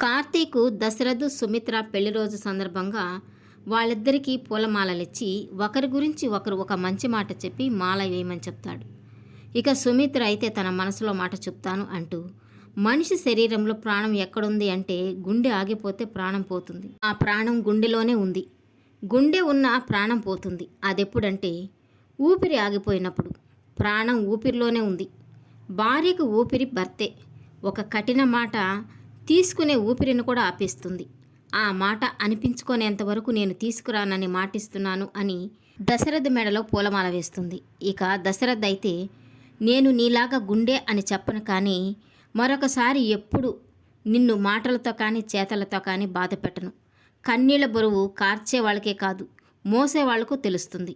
కార్తీకు దశరథు సుమిత్ర పెళ్ళి రోజు సందర్భంగా వాళ్ళిద్దరికీ పూలమాలలిచ్చి ఒకరి గురించి ఒకరు ఒక మంచి మాట చెప్పి మాల వేయమని చెప్తాడు. ఇక సుమిత్ర అయితే తన మనసులో మాట చెప్తాను అంటూ మనిషి శరీరంలో ప్రాణం ఎక్కడుంది అంటే గుండె ఆగిపోతే ప్రాణం పోతుంది. ఆ ప్రాణం గుండెలోనే ఉంది. గుండె ఉన్న ప్రాణం పోతుంది. అదెప్పుడంటే ఊపిరి ఆగిపోయినప్పుడు. ప్రాణం ఊపిరిలోనే ఉంది. భార్యకు ఊపిరి భర్తే ఒక కఠిన మాట తీసుకునే ఊపిరిని కూడా ఆపేస్తుంది. ఆ మాట అనిపించుకునేంత వరకు నేను తీసుకురానని మాటిస్తున్నాను అని దశరథ మెడలో పూలమాల వేస్తుంది. ఇక దశరథ్ అయితే నేను నీలాగా గుండె అని చెప్పను కానీ మరొకసారి ఎప్పుడు నిన్ను మాటలతో కానీ చేతలతో కానీ బాధ పెట్టను. కన్నీళ్ళ బరువు కార్చే వాళ్ళకే కాదు మోసే వాళ్ళకు తెలుస్తుంది.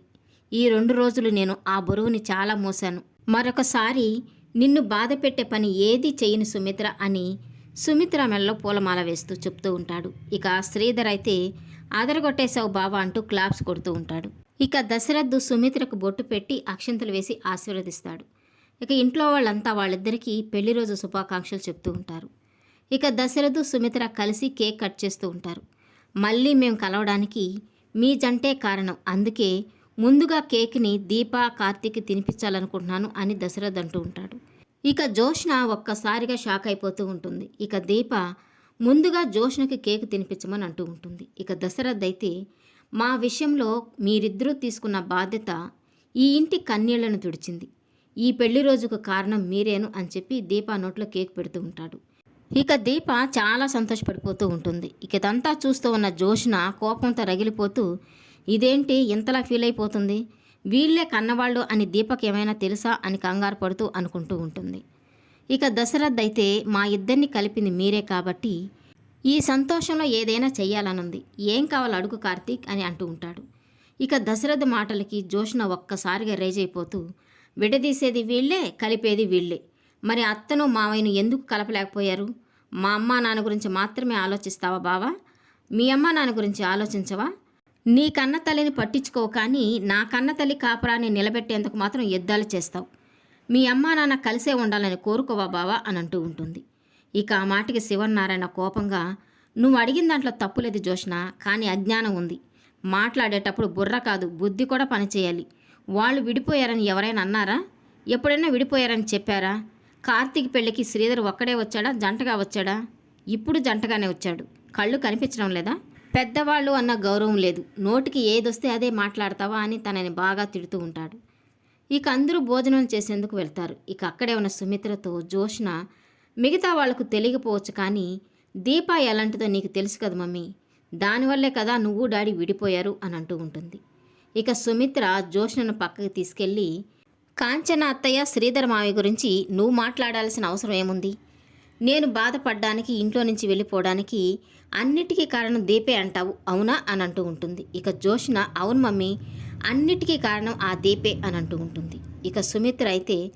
ఈ రెండు రోజులు నేను ఆ బరువుని చాలా మోసాను. మరొకసారి నిన్ను బాధ పెట్టే పని ఏది చేయను సుమిత్ర అని సుమిత్ర మెల్లో పూలమాల వేస్తూ చెప్తూ ఉంటాడు. ఇక శ్రీధర్ అయితే ఆదరగొట్టేశావు బావా అంటూ క్లాప్స్ కొడుతూ ఉంటాడు. ఇక దశరథు సుమిత్రకు బొట్టు పెట్టి అక్షంతలు వేసి ఆశీర్వదిస్తాడు. ఇక ఇంట్లో వాళ్ళంతా వాళ్ళిద్దరికీ పెళ్ళి రోజు శుభాకాంక్షలు చెప్తూ ఉంటారు. ఇక దశరథు సుమిత్ర కలిసి కేక్ కట్ చేస్తూ ఉంటారు. మళ్ళీ మేము కలవడానికి మీ జంటే కారణం. అందుకే ముందుగా కేక్ని దీప కార్తీక్ తినిపించాలనుకుంటున్నాను అని దశరథ్ అంటూ ఉంటాడు. ఇక జోష్న ఒక్కసారిగా షాక్ అయిపోతూ ఉంటుంది. ఇక దీప ముందుగా జోష్నకి కేక్ తినిపించమని అంటూ ఉంటుంది. ఇక దశరథ్ అయితే మా విషయంలో మీరిద్దరూ తీసుకున్న బాధ్యత ఈ ఇంటి కన్నీళ్ళను తుడిచింది. ఈ పెళ్ళి రోజుకు కారణం మీరేను అని చెప్పి దీప నోట్లో కేక్ పెడుతూ ఉంటాడు. ఇక దీప చాలా సంతోషపడిపోతూ ఉంటుంది. ఇక ఇదంతా చూస్తూ ఉన్న జోష్న కోపంతో రగిలిపోతూ ఇదేంటి ఇంతలా ఫీల్ అయిపోతుంది? వీళ్ళే కన్నవాళ్ళు అని దీపక్ ఏమైనా తెలుసా అని కంగారు పడుతూ అనుకుంటూ ఉంటుంది. ఇక దశరథ్ అయితే మా ఇద్దరిని కలిపింది మీరే కాబట్టి ఈ సంతోషంలో ఏదైనా చెయ్యాలనుంది. ఏం కావాలో అడుగు కార్తీక్ అని అంటూ ఉంటాడు. ఇక దశరథ్ మాటలకి జోష్న ఒక్కసారిగా రేజ్ అయిపోతూ విడదీసేది వీళ్ళే కలిపేది వీళ్ళే. మరి అత్తను మావయ్యను ఎందుకు కలపలేకపోయారు? మా అమ్మ నాన్న గురించి మాత్రమే ఆలోచిస్తావా బావా? మీ అమ్మ నాన్న గురించి ఆలోచించవా? నీ కన్న తల్లిని పట్టించుకో కానీ నా కన్న తల్లి కాపురాన్ని నిలబెట్టేందుకు మాత్రం యుద్ధాలు చేస్తావు. మీ అమ్మా నాన్న కలిసే ఉండాలని కోరుకోవా బావా? అని అంటూ ఉంటుంది. ఇక ఆ మాటకి శివనారాయణ కోపంగా నువ్వు అడిగిన దాంట్లో తప్పులేదు జోష్ణ కానీ అజ్ఞానం ఉంది. మాట్లాడేటప్పుడు బుర్ర కాదు బుద్ధి కూడా పనిచేయాలి వాళ్ళు విడిపోయారని ఎవరైనా అన్నారా? ఎప్పుడైనా విడిపోయారని చెప్పారా? కార్తీక్ పెళ్ళికి శ్రీధర్ ఒక్కడే వచ్చాడా? జంటగా వచ్చాడా? ఇప్పుడు జంటగానే వచ్చాడు. కళ్ళు కనిపించడం లేదా? పెద్దవాళ్ళు అన్న గౌరవం లేదు. నోటికి ఏదొస్తే అదే మాట్లాడతావా అని తనని బాగా తిడుతూ ఉంటాడు. ఇక అందరూ భోజనం చేసేందుకు వెళ్తారు. ఇక అక్కడే ఉన్న సుమిత్రతో జోష్న మిగతా వాళ్ళకు తెలియకపోవచ్చు కానీ దీప ఎలాంటిదో నీకు తెలుసు కదా మమ్మీ. దానివల్లే కదా నువ్వు డాడీ విడిపోయారు అని అంటూ ఉంటుంది. ఇక సుమిత్ర జోష్నను పక్కకి తీసుకెళ్ళి కాంచన అత్తయ్య శ్రీధర్ మావి గురించి నువ్వు మాట్లాడాల్సిన అవసరం ఏముంది? నేను బాధపడ్డానికి ఇంట్లో నుంచి వెళ్ళిపోవడానికి అన్నిటికీ కారణం దీపే అంటావు అవునా అని అంటూ ఉంటుంది. ఇక జోష్న అవును మమ్మీ అన్నిటికీ కారణం ఆ దీపే అని అంటూ ఉంటుంది. ఇక సుమిత్ర అయితే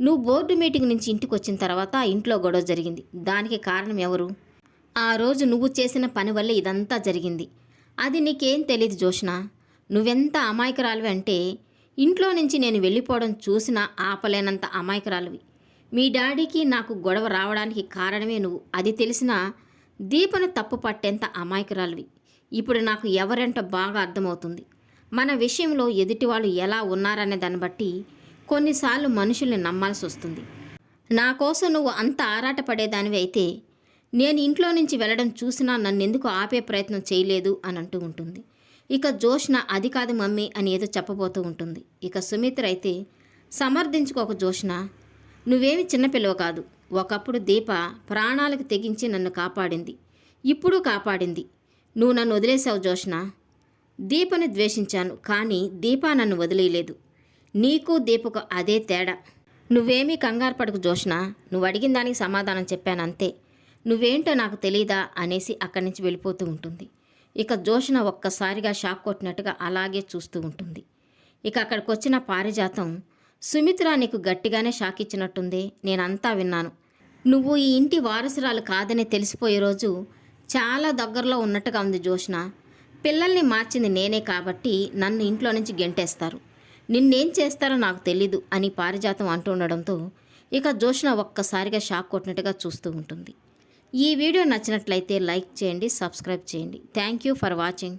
నువ్వు బోర్డు మీటింగ్ నుంచి ఇంటికి వచ్చిన తర్వాత ఇంట్లో గొడవ జరిగింది. దానికి కారణం ఎవరు? ఆ రోజు నువ్వు చేసిన పని వల్ల ఇదంతా జరిగింది. అది నీకేం తెలియదు జోష్న. నువ్వెంత అమాయకురాలివి అంటే ఇంట్లో నుంచి నేను వెళ్ళిపోవడం చూసినా ఆపలేనంత అమాయకురాలివి. మీ డాడీకి నాకు గొడవ రావడానికి కారణమే నువ్వు. అది తెలిసినా దీపను తప్పు పట్టేంత అమాయకురాలివి. ఇప్పుడు నాకు ఎవరంటో బాగా అర్థమవుతుంది. మన విషయంలో ఎదుటి వాళ్ళు ఎలా ఉన్నారనే దాన్ని బట్టి కొన్నిసార్లు మనుషుల్ని నమ్మాల్సి వస్తుంది నా కోసం నువ్వు అంత ఆరాటపడేదానివి అయితే నేను ఇంట్లో నుంచి వెళ్ళడం చూసినా నన్ను ఎందుకు ఆపే ప్రయత్నం చేయలేదు అని అంటూ ఉంటుంది. ఇక జోష్న అది కాదు మమ్మీ అని ఏదో చెప్పబోతూ ఉంటుంది. ఇక సుమిత్ర అయితే సమర్థించుకోక జోష్న. నువ్వేమి చిన్నపిల్లవ కాదు. ఒకప్పుడు దీప ప్రాణాలకు తెగించి నన్ను కాపాడింది. ఇప్పుడు కాపాడింది. నువ్వు నన్ను వదిలేశావు జోష్న? దీపని ద్వేషించాను కానీ దీప నన్ను వదిలేయలేదు. నీకు దీపకు అదే తేడా. నువ్వేమీ కంగారు పడకు జోష్ణ నువ్వు అడిగిన దానికి సమాధానం చెప్పాను అంతే. నువ్వేంటో నాకు తెలీదా అనేసి అక్కడి నుంచి వెళ్ళిపోతూ ఉంటుంది. ఇక జోష్ణ ఒక్కసారిగా షాక్ కొట్టినట్టుగా అలాగే చూస్తూ ఉంటుంది. ఇక అక్కడికి వచ్చిన పారిజాతం సుమిత్ర నీకు గట్టిగానే షాక్ ఇచ్చినట్టుంది నేనంతా విన్నాను. నువ్వు ఈ ఇంటి వారసురాలు కాదని తెలిసిపోయే రోజు చాలా దగ్గరలో ఉన్నట్టుగా ఉంది జోష్న పిల్లల్ని మార్చింది నేనే కాబట్టి నన్ను ఇంట్లో నుంచి గెంటేస్తారు. నిన్నేం చేస్తారో నాకు తెలీదు అని పారిజాతం అంటుండడంతో ఇక జోష్న ఒక్కసారిగా షాక్ కొట్టినట్టుగా చూస్తూ ఉంటుంది. ఈ వీడియో నచ్చినట్లయితే లైక్ చేయండి సబ్స్క్రైబ్ చేయండి. Thank you for watching.